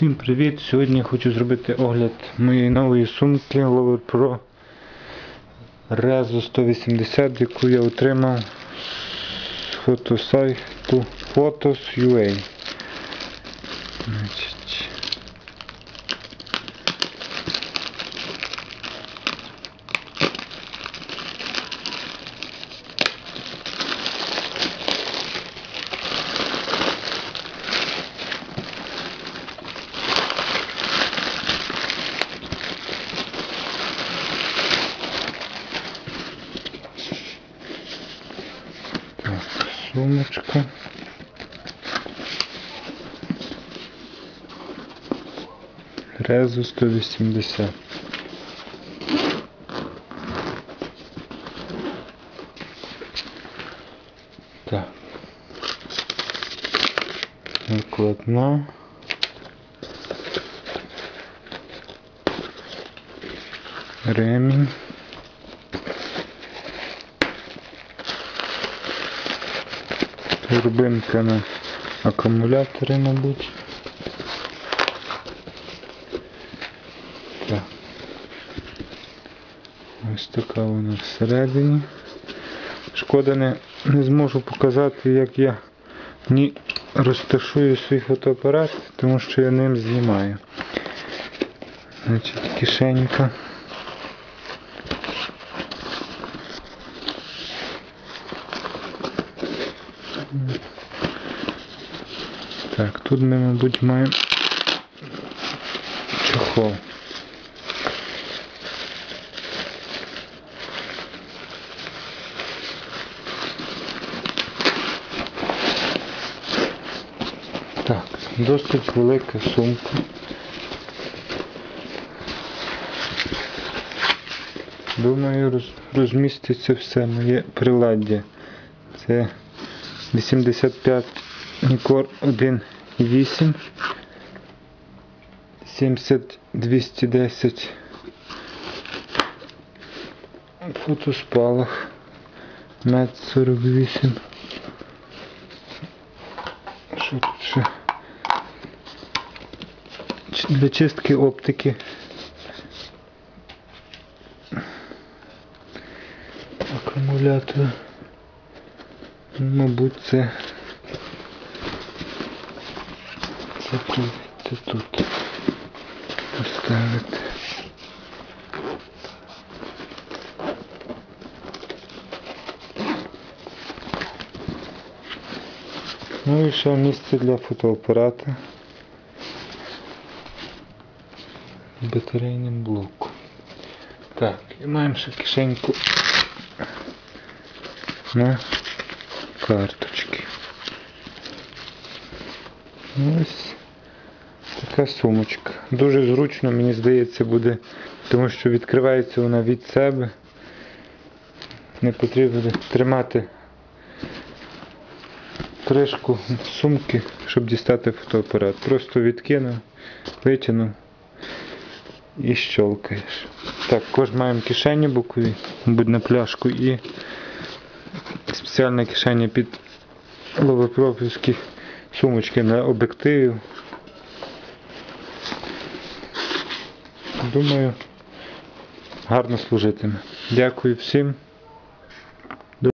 Всім привіт! Сьогодні хочу зробити огляд моєї нової сумки Lover Pro Rezo 180, яку я отримав з фотосайту Photos.ua. сумочка. Резо 180. Так. Накладна. Ремінь. Турбинка на акумулятори, мабуть. Так. Ось така вона всередині. Шкода не, не зможу показати, як я ні розташую свій фотоапарат, тому що я ним знімаю. Значить, кишенька. Так, тут ми, мабуть, маємо чохол. Так, досить велика сумка. Думаю, роз, розміститься все моє приладдя. Це 85 Нікор 1.8 70 210 фотоспалах. Мет 48 що тут ще? Для чистки оптики? Акумулятор. Мабуть це це тут, це тут поставити. Ну і ще місце для фотоапарата. з Батарейним блоком. Так, і маємо ще кишеньку на карточки. Ось Така сумочка. Дуже зручно, мені здається, буде, тому що відкривається вона від себе. Не потрібно тримати кришку сумки, щоб дістати фотоапарат. Просто відкинув, витягнув і щелкаєш. Так, також маємо кишені бокові, мабуть, на пляшку і спеціальне кишені під ловопропівські сумочки на об'єктивів. Думаю, гарно служитиме. Дякую всім.